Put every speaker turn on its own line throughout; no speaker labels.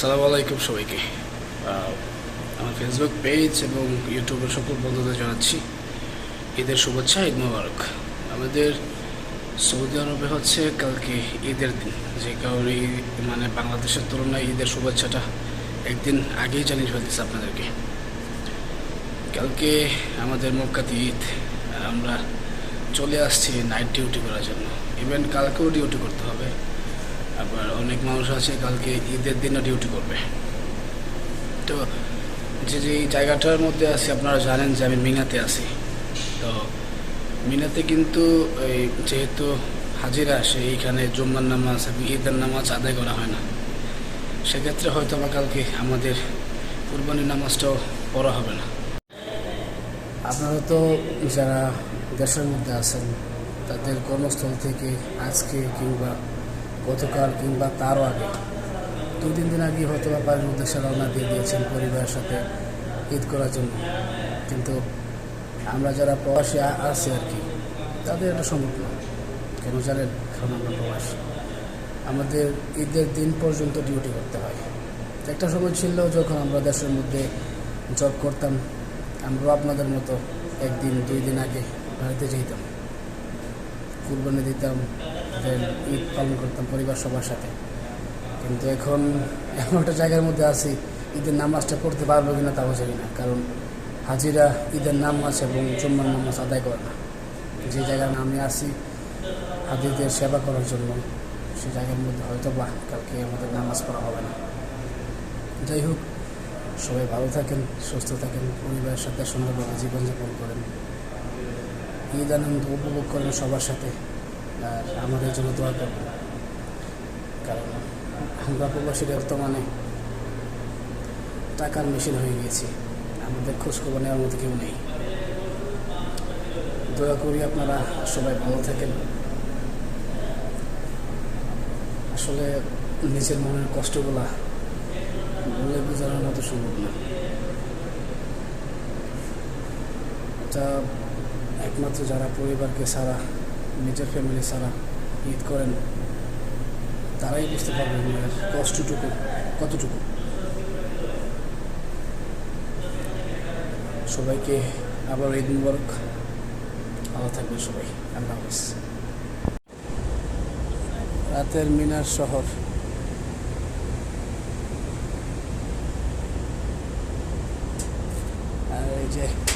সালামু আলাইকুম সবাইকে। আমার ফেসবুক পেজ এবং ইউটিউবের সকল বন্ধুদের জানাচ্ছি ঈদের শুভেচ্ছা, ঈদ মোবারক। আমাদের সৌদি আরবে হচ্ছে কালকে ঈদের দিন। যে কারণে মানে বাংলাদেশের তুলনায় ঈদের শুভেচ্ছাটা একদিন আগেই জানিয়ে ফেলতেছে আপনাদেরকে। কালকে আমাদের মক্কাতে ঈদ। আমরা চলে আসছি নাইট ডিউটি করার জন্য। ইভেন কালকেও ডিউটি করতে হবে। আবার অনেক মানুষ আছে, কালকে ঈদের দিনও ডিউটি করবে। তো যে যে জায়গাটার মধ্যে আছি, আপনারা জানেন যে আমি মিনাতে আছি। তো মিনাতে কিন্তু এই যেহেতু হাজিরা আসে এইখানে জুম্মার নামাজ এবং ঈদের নামাজ আদায় করা হয় না। সেক্ষেত্রে হয়তো বা কালকে আমাদের কুরবানির নামাজটাও পড়া হবে না। আপনারা তো যারা দেশের মধ্যে আছেন, তাদের কর্মস্থল থেকে আজকে কিংবা গতকাল কিংবা তারও আগে। দু তিন দিন আগে হয়তো বা উদ্দেশ্যে রওনা দিয়ে দিয়েছেন পরিবারের সাথে ঈদ করার জন্য। কিন্তু আমরা যারা প্রবাসী আছি আর কি, তাদের এটা সম্ভব কেন জানেন? কারণ আমরা প্রবাসী। আমাদের ঈদের দিন পর্যন্ত ডিউটি করতে হয়। একটা সময় ছিল যখন আমরা দেশের মধ্যে জব করতাম। আমরাও আপনাদের মতো একদিন, দুই দিন আগে বাড়িতে যেতাম। কুরবানি দিতাম ঈদ পালন করতাম পরিবার সবার সাথে। কিন্তু এখন এমন একটা জায়গার মধ্যে আছি, ঈদের নামাজটা পড়তে পারব কিনা তাও জানি না। কারণ হাজিরা ঈদের নামাজ এবং জুম্মার নামাজ আদায় করে না। যে জায়গায় আমি আসি হাজিদের সেবা করার জন্য, সে জায়গার মধ্যে হয়তো বা কালকে আমাদের নামাজ পড়া হবে না। যাই হোক, সবাই ভালো থাকেন, সুস্থ থাকেন, পরিবারের সাথে সুন্দরভাবে জীবনযাপন করেন। ঈদ আনন্দ উপভোগ করেন সবার সাথে। আর আমাদের জন্য দোয়া করবেন। কারণ আমরা প্রবাসীরা বর্তমানে টাকার মেশিন হয়ে গেছি আমাদের খোঁজখবর নেওয়ার মতো কেউ নেই। দোয়া করি আপনারা সবাই ভালো থাকেন। আসলে নিজের মনের কষ্টগুলা বলে বোঝানোর মতো সম্ভব না। এটা একমাত্র যারা পরিবারকে সারা, নিজের ফ্যামিলি সারা ঈদ করেন, তারাই বুঝতে পারবেন কষ্টটুকু, কতটুকু। সবাইকে আবার ঈদ মুবারক। ভালো থাকবেন সবাই। আল্লাহ হাফিজ। রাতের মিনার শহর। আর এই যে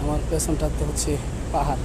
আমার পেছনটাতে হচ্ছে পাহাড়।